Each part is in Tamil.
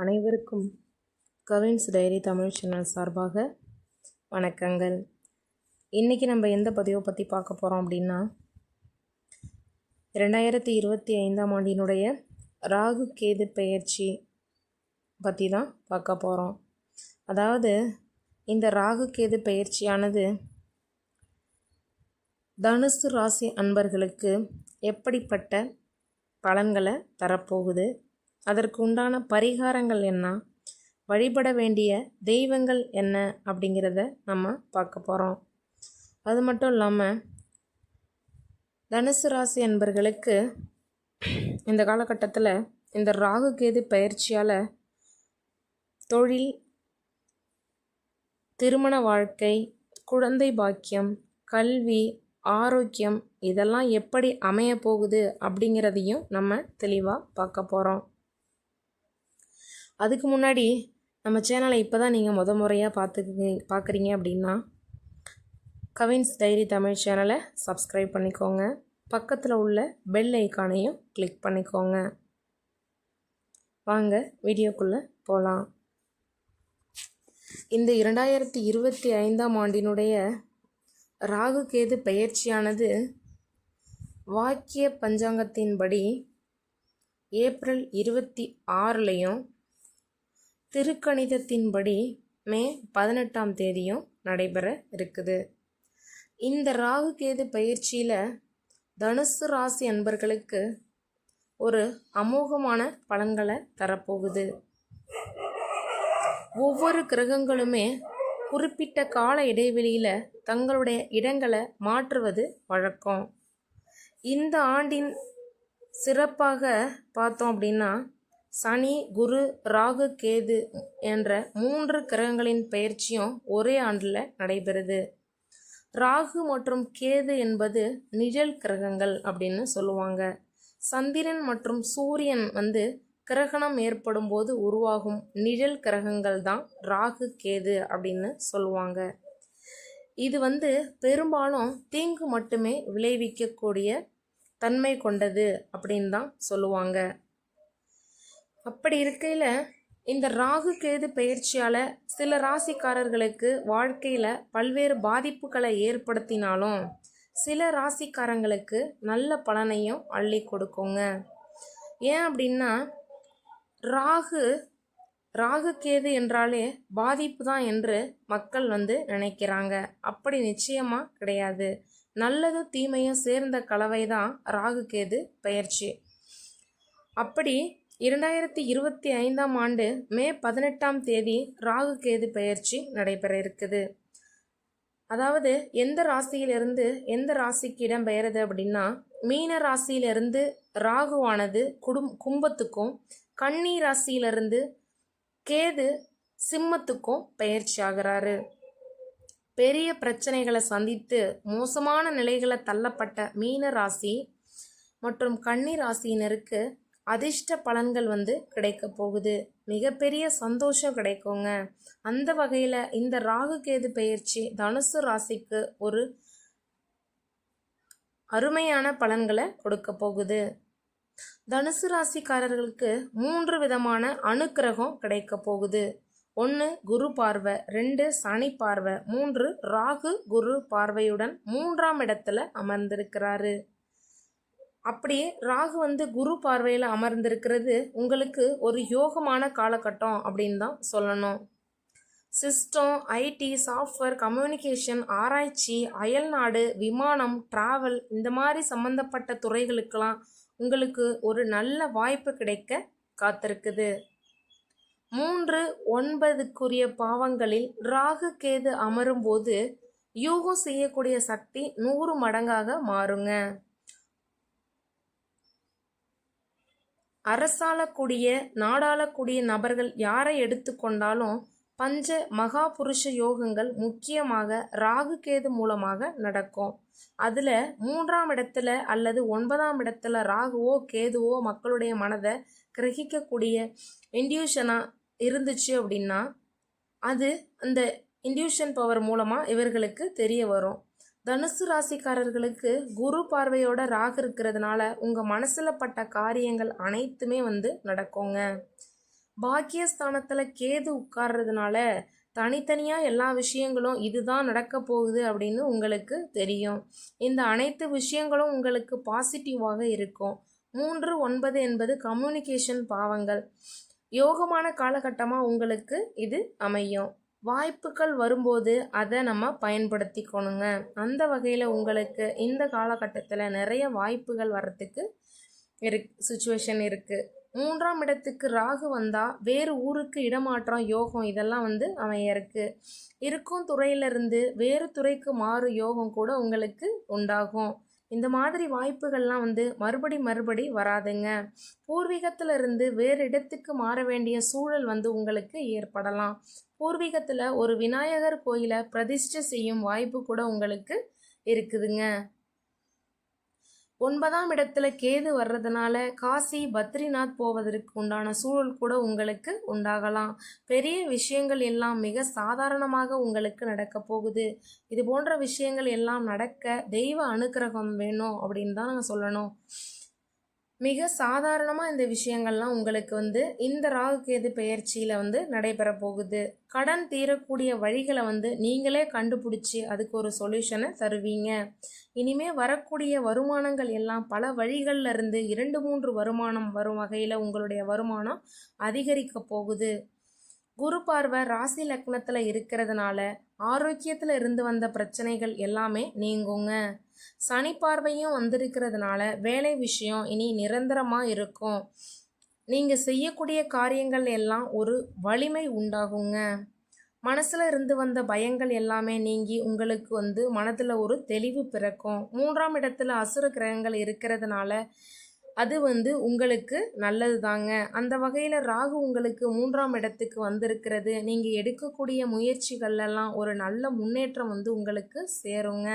அனைவருக்கும் கவின்ஸ் டைரி தமிழ் சேனல் சார்பாக வணக்கங்கள். இன்றைக்கி நம்ம எந்த பதிவை பற்றி பார்க்க போகிறோம் அப்படின்னா ரெண்டாயிரத்தி இருபத்தி ஐந்தாம் ஆண்டினுடைய ராகு கேது பெயர்ச்சி பற்றி தான் பார்க்க போகிறோம் அதாவது இந்த ராகு கேது பெயர்ச்சியானது தனுசு ராசி அன்பர்களுக்கு எப்படிப்பட்ட பலன்களை தரப்போகுது? அதற்கு உண்டான பரிகாரங்கள் என்ன? வழிபட வேண்டிய தெய்வங்கள் என்ன? அப்படிங்கிறத நம்ம பார்க்க போகிறோம் அது மட்டும் இல்லாமல் தனுசு ராசி அன்பர்களுக்கு இந்த காலகட்டத்தில் இந்த ராகு கேது பயிற்சியால் தொழில் திருமண வாழ்க்கை குழந்தை பாக்கியம் கல்வி ஆரோக்கியம் இதெல்லாம் எப்படி அமைய போகுது அப்படிங்கிறதையும் நம்ம தெளிவாக பார்க்க போகிறோம் அதுக்கு முன்னாடி நம்ம சேனலை இப்போ தான் நீங்கள் முத முறையாக பார்த்துக்கு பார்க்குறீங்க அப்படின்னா கவின்ஸ் டைரி தமிழ் சேனலை சப்ஸ்கிரைப் பண்ணிக்கோங்க. பக்கத்தில் உள்ள பெல் ஐக்கானையும் கிளிக் பண்ணிக்கோங்க. வாங்க வீடியோக்குள்ளே போகலாம் இந்த இரண்டாயிரத்தி இருபத்தி ஐந்தாம் ஆண்டினுடைய ராகு கேது பெயர்ச்சியானது வாக்கிய பஞ்சாங்கத்தின்படி ஏப்ரல் இருபத்தி ஆறுலேயும் திருக்கணிதத்தின்படி மே பதினெட்டாம் தேதியும் நடைபெற இருக்குது. இந்த ராகு கேது பயிற்சியில் தனுசு ராசி அன்பர்களுக்கு ஒரு அமோகமான பலன்களை தரப்போகுது. ஒவ்வொரு கிரகங்களுமே குறிப்பிட்ட கால இடைவெளியில் தங்களுடைய இடங்களை மாற்றுவது வழக்கம். இந்த ஆண்டின் சிறப்பாக பார்த்தோம் அப்படின்னா சனி குரு ராகு கேது என்ற மூன்று கிரகங்களின் பயிற்சியும் ஒரே ஆண்டில் நடைபெறுது. ராகு மற்றும் கேது என்பது நிழல் கிரகங்கள் அப்படின்னு சொல்லுவாங்க. சந்திரன் மற்றும் சூரியன் வந்து கிரகணம் ஏற்படும் போது உருவாகும் நிழல் கிரகங்கள் தான் ராகு கேது அப்படின்னு சொல்லுவாங்க. இது வந்து பெரும்பாலும் தீங்கு மட்டுமே விளைவிக்கக்கூடிய தன்மை கொண்டது அப்படின்னு தான் சொல்லுவாங்க. அப்படி இருக்கையில் இந்த ராகு கேது பயிற்சியால் சில ராசிக்காரர்களுக்கு வாழ்க்கையில் பல்வேறு பாதிப்புகளை ஏற்படுத்தினாலும் சில ராசிக்காரங்களுக்கு நல்ல பலனையும் அள்ளி கொடுக்குங்க. ஏன் அப்படின்னா ராகு ராகு கேது என்றாலே பாதிப்பு தான் என்று மக்கள் வந்து நினைக்கிறாங்க. அப்படி நிச்சயமாக கிடையாது. நல்லதும் தீமையும் சேர்ந்த கலவை தான் ராகு கேது பயிற்சி. அப்படி இரண்டாயிரத்தி இருபத்தி ஐந்தாம் ஆண்டு மே பதினெட்டாம் தேதி ராகு கேது பயிற்சி நடைபெற இருக்குது. அதாவது எந்த ராசியிலிருந்து எந்த ராசிக்கு இடம் பெயருது அப்படின்னா மீன ராசியிலிருந்து ராகுவானது குடும் கும்பத்துக்கும் கன்னி ராசியிலிருந்து கேது சிம்மத்துக்கும் பயிற்சி ஆகிறாரு. பெரிய பிரச்சனைகளை சந்தித்து மோசமான நிலைகளை தள்ளப்பட்ட மீன ராசி மற்றும் கன்னி ராசியினருக்கு அதிர்ஷ்ட பலன்கள் வந்து கிடைக்க போகுது. மிகப்பெரிய சந்தோஷம் கிடைக்குங்க. அந்த வகையில் இந்த ராகு கேது பயிற்சி தனுசு ராசிக்கு ஒரு அருமையான பலன்களை கொடுக்க போகுது. தனுசு ராசிக்காரர்களுக்கு மூன்று விதமான அணுக்கிரகம் கிடைக்க போகுது. ஒன்று குரு பார்வை ரெண்டு சனி பார்வை மூன்று ராகு குரு பார்வையுடன் மூன்றாம் இடத்துல அமர்ந்திருக்கிறாரு. அப்படியே ராகு வந்து குரு பார்வையில் அமர்ந்திருக்கிறது. உங்களுக்கு ஒரு யோகமான காலகட்டம் அப்படின்னு தான் சொல்லணும். சிஸ்டம் ஐடி சாஃப்ட்வேர் கம்யூனிகேஷன் ஆராய்ச்சி அயல்நாடு விமானம் டிராவல் இந்த மாதிரி சம்மந்தப்பட்ட துறைகளுக்கெல்லாம் உங்களுக்கு ஒரு நல்ல வாய்ப்பு கிடைக்க காத்திருக்குது. மூன்று ஒன்பதுக்குரிய பாவங்களில் ராகு கேது அமரும்போது யூகம் செய்யக்கூடிய சக்தி நூறு மடங்காக மாறுங்க. அரசாளக்கூடிய நாடாளக்கூடிய நபர்கள் யாரை எடுத்துக்கொண்டாலும் பஞ்ச மகா புருஷ யோகங்கள் முக்கியமாக ராகு கேது மூலமாக நடக்கும். அதில் மூன்றாம் இடத்துல அல்லது ஒன்பதாம் இடத்துல ராகுவோ கேதுவோ மக்களுடைய மனதை கிரகிக்கக்கூடிய இன்டியூஷனாக இருந்துச்சு அப்படின்னா அது அந்த இன்டியூஷன் பவர் மூலமாக இவர்களுக்கு தெரிய வரும். தனுசு ராசிக்காரர்களுக்கு குரு பார்வையோட ராகு இருக்கிறதுனால உங்கள் மனசில் பட்ட காரியங்கள் அனைத்துமே வந்து நடக்குங்க. பாக்கியஸ்தானத்தில் கேது உட்கார்றதுனால தனித்தனியாக எல்லா விஷயங்களும் இதுதான் நடக்க போகுது அப்படின்னு உங்களுக்கு தெரியும். இந்த அனைத்து விஷயங்களும் உங்களுக்கு பாசிட்டிவாக இருக்கும். மூன்று ஒன்பது என்பது கம்யூனிகேஷன் பாவங்கள். யோகமான காலகட்டமாக உங்களுக்கு இது அமையும். வாய்ப்புகள் வரும்போது அதை நம்ம பயன்படுத்திக்கணுங்க. அந்த வகையில் உங்களுக்கு இந்த காலகட்டத்தில் நிறைய வாய்ப்புகள் வர்றதுக்கு இருக் சுச்சுவேஷன் இருக்குது மூன்றாம் இடத்துக்கு ராகு வந்தால் வேறு ஊருக்கு இடமாற்றம் யோகம் இதெல்லாம் வந்து அமைய இருக்கு. இருக்கும் துறையிலிருந்து வேறு துறைக்கு மாறு யோகம் கூட உங்களுக்கு உண்டாகும். இந்த மாதிரி வாய்ப்புகள்லாம் வந்து மறுபடி மறுபடி வராதுங்க. பூர்வீகத்திலிருந்து வேறு இடத்துக்கு மாற வேண்டிய சூழல் வந்து உங்களுக்கு ஏற்படலாம். பூர்வீகத்தில் ஒரு விநாயகர் கோயிலை பிரதிஷ்டை செய்யும் வாய்ப்பு கூட உங்களுக்கு இருக்குதுங்க. ஒன்பதாம் இடத்துல கேது வர்றதுனால காசி பத்ரிநாத் போவதற்கு உண்டான சூழல் கூட உங்களுக்கு உண்டாகலாம். பெரிய விஷயங்கள் எல்லாம் மிக சாதாரணமாக உங்களுக்கு நடக்க போகுது. இது போன்ற விஷயங்கள் எல்லாம் நடக்க தெய்வ அனுக்கிரகம் வேணும் அப்படின்னு தான் நாங்கள் சொல்லணும். மிக சாதாரணமாக இந்த விஷயங்கள்லாம் உங்களுக்கு வந்து இந்த ராகு கேது பெயர்ச்சியில் வந்து நடைபெற போகுது. கடன் தீரக்கூடிய வழிகளை வந்து நீங்களே கண்டுபிடிச்சி அதுக்கு ஒரு சொல்யூஷனை தருவீங்க. இனிமே வரக்கூடிய வருமானங்கள் எல்லாம் பல வழிகளில் இருந்து இரண்டு மூன்று வருமானம் வரும் வகையில் உங்களுடைய வருமானம் அதிகரிக்க போகுது. குரு பார்வை ராசி லக்னத்தில் இருக்கிறதுனால ஆரோக்கியத்தில் இருந்து வந்த பிரச்சனைகள் எல்லாமே நீங்குங்க. சனி பார்வையும் வந்திருக்கிறதுனால வேலை விஷயம் இனி நிரந்தரமாக இருக்கும். நீங்கள் செய்யக்கூடிய காரியங்கள் எல்லாம் ஒரு வலிமை உண்டாகுங்க. மனசில் இருந்து வந்த பயங்கள் எல்லாமே நீங்கி உங்களுக்கு வந்து மனதில் ஒரு தெளிவு பிறக்கும். மூன்றாம் இடத்துல அசுர கிரகங்கள் இருக்கிறதுனால அது வந்து உங்களுக்கு நல்லது தாங்க அந்த வகையில் ராகு உங்களுக்கு மூன்றாம் இடத்துக்கு வந்திருக்கிறது. நீங்கள் எடுக்கக்கூடிய முயற்சிகள்லாம் ஒரு நல்ல முன்னேற்றம் வந்து உங்களுக்கு சேருங்க.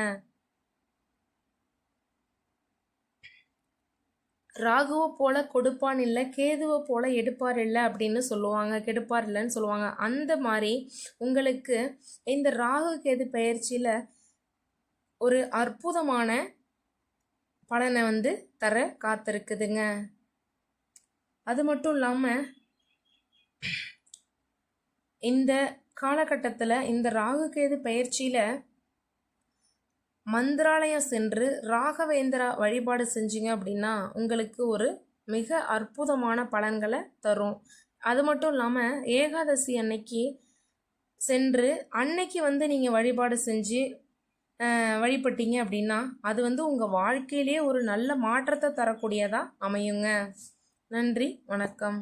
ராகுவை போல கொடுப்பான் இல்லை கேதுவை போல எடுப்பார் இல்லை அப்படின்னு சொல்லுவாங்க கெடுப்பார் இல்லைன்னு சொல்லுவாங்க. அந்த மாதிரி உங்களுக்கு இந்த ராகு கேது பயிற்சியில் ஒரு அற்புதமான பலனை வந்து தர காத்திருக்குதுங்க. அது மட்டும் இல்லாமல் இந்த காலகட்டத்தில் இந்த ராகு கேது பயிற்சியில் மந்திராலயம் சென்று ராகவேந்திரா வழிபாடு செஞ்சீங்க அப்படின்னா உங்களுக்கு ஒரு மிக அற்புதமான பலன்களை தரும். அது மட்டும் இல்லாமல் ஏகாதசி அன்னைக்கு சென்று அன்னைக்கு வந்து நீங்கள் வழிபாடு செஞ்சு வழிபட்டீங்க அப்படின்னா அது வந்து உங்கள் வாழ்க்கையிலே ஒரு நல்ல மாற்றத்தை தரக்கூடியதாக அமையுங்க. நன்றி வணக்கம்.